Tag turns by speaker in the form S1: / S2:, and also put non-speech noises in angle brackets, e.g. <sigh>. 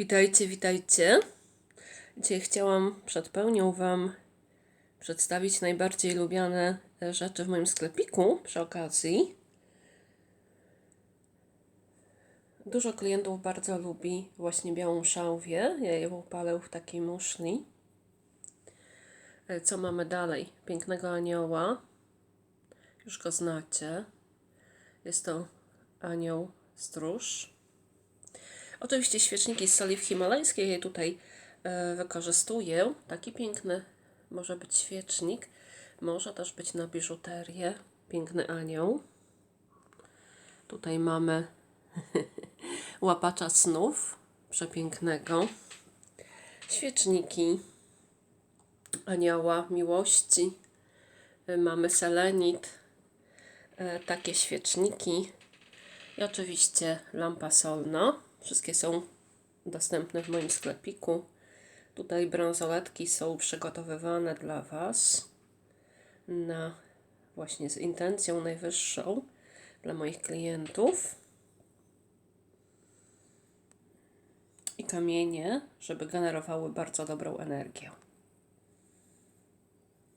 S1: Witajcie, witajcie. Dzisiaj chciałam przed pełnią Wam przedstawić najbardziej lubiane e, rzeczy w moim sklepiku przy okazji. Dużo klientów bardzo lubi właśnie białą szałwię. Ja ją palę w takiej muszli. E, Co mamy dalej? Pięknego anioła. Już go znacie. Jest to anioł stróż. Oczywiście świeczniki z soli himalajskiej je tutaj e, wykorzystuję. Taki piękny może być świecznik. Może też być na biżuterię. Piękny anioł. Tutaj mamy <laughs> łapacza snów. Przepięknego. Świeczniki anioła miłości. E, Mamy selenit. E, Takie świeczniki. I oczywiście lampa solna. Wszystkie są dostępne w moim sklepiku. Tutaj bransoletki są przygotowywane dla Was na właśnie z intencją najwyższą dla moich klientów. I kamienie, żeby generowały bardzo dobrą energię.